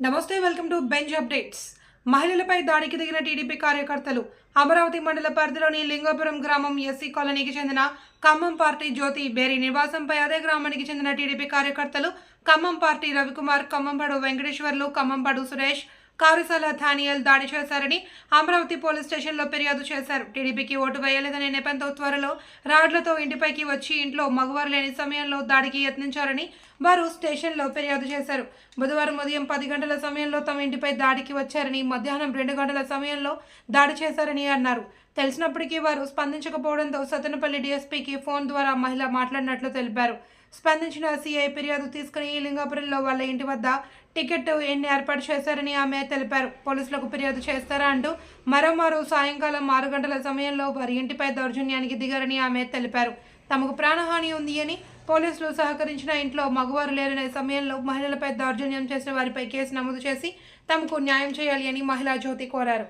నమస్తే welcome to bench updates. మహిళలపై దాడికి దిగిన టీడీపీ కార్యకర్తలు అమరావతి మండల పరిధిలోని లింగాపురం గ్రామం ఎస్సీ కాలనీకి చెందిన ఖమ్మం పార్టీ జ్యోతి బేరి నివాసంపై అదే గ్రామానికి చెందిన టీడీపీ కార్యకర్తలు ఖమ్మం పార్టీ రవికుమార్ ఖమ్మంపాడు వెంకటేశ్వర్లు ఖమ్మంపాడు సురేష్ కారుసాల థానియల్ దాడి చేశారని అమరావతి పోలీస్ స్టేషన్లో ఫిర్యాదు చేశారు. టీడీపీకి ఓటు వేయలేదనే నెపంతో త్వరలో రాడ్లతో ఇంటిపైకి వచ్చి ఇంట్లో మగవారు లేని సమయంలో దాడికి యత్నించారని వారు స్టేషన్లో ఫిర్యాదు చేశారు. బుధవారం ఉదయం పది గంటల సమయంలో తమ ఇంటిపై దాడికి వచ్చారని మధ్యాహ్నం రెండు గంటల సమయంలో దాడి చేశారని అన్నారు. తెలిసినప్పటికీ వారు స్పందించకపోవడంతో సతనపల్లి డీఎస్పీకి ఫోన్ ద్వారా మహిళ మాట్లాడినట్లు తెలిపారు. స్పందించిన సీఐ ఫిర్యాదు తీసుకుని లింగాపురంలో వాళ్ళ ఇంటి వద్ద టికెట్ ఎన్ని ఏర్పాటు చేశారని ఆమె తెలిపారు. పోలీసులకు ఫిర్యాదు చేస్తారా అంటూ మరోమారు సాయంకాలం ఆరు గంటల సమయంలో వారి ఇంటిపై దౌర్జన్యానికి దిగారని ఆమె తెలిపారు. తమకు ప్రాణహాని ఉంది అని పోలీసులు సహకరించిన ఇంట్లో మగవారు లేరనే సమయంలో మహిళలపై దౌర్జన్యం చేసిన వారిపై కేసు నమోదు చేసి తమకు న్యాయం చేయాలి అని మహిళా జ్యోతి కోరారు.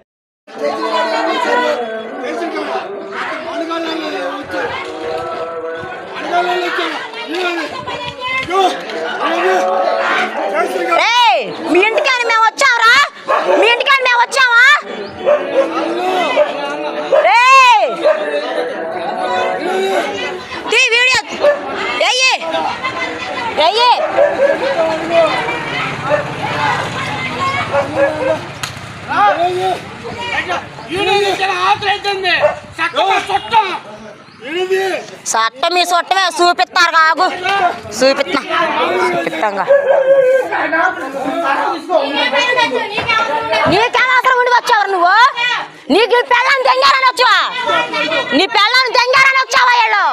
ఏయ్ మీ ఇంటికాని మేము వచ్చావరా మీ ఇంటికాని మేము వచ్చావా ఏయ్! తీ వీడియో. ఎయ్యి ఎయ్యి సట్ట మీ సొట్టమే చూపిస్తారు కాగు. చూపిస్తా చూపిస్తాంగా నీకేం అవసరం ఉండి వచ్చావు నువ్వు? నీకు నీ పిల్లని తెంగారని వచ్చావా? నీ పిల్లని తెంగారని వచ్చావా వీళ్ళు?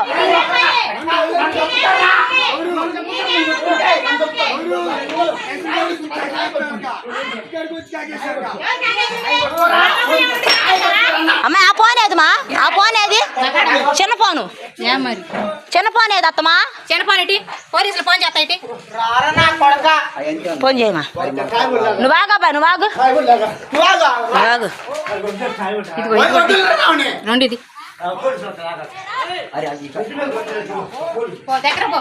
ఇక్కడికి అమ్మ ఆ ఫోన్ ఏది మా ఆ ఫోన్ ఏది చిన్న ఫోను ఏ మరి. చిన్న ఫోన్ ఏది అత్తమా? చిన్నపాటి పోలీసులు ఫోన్ చేస్తాయి ఫోన్ చేయమా? నువ్వు ఆగబ్బా నువ్వు ఆగు. నువ్వు ఆగు. రెండు ఇది. పో, దగ్గర పో.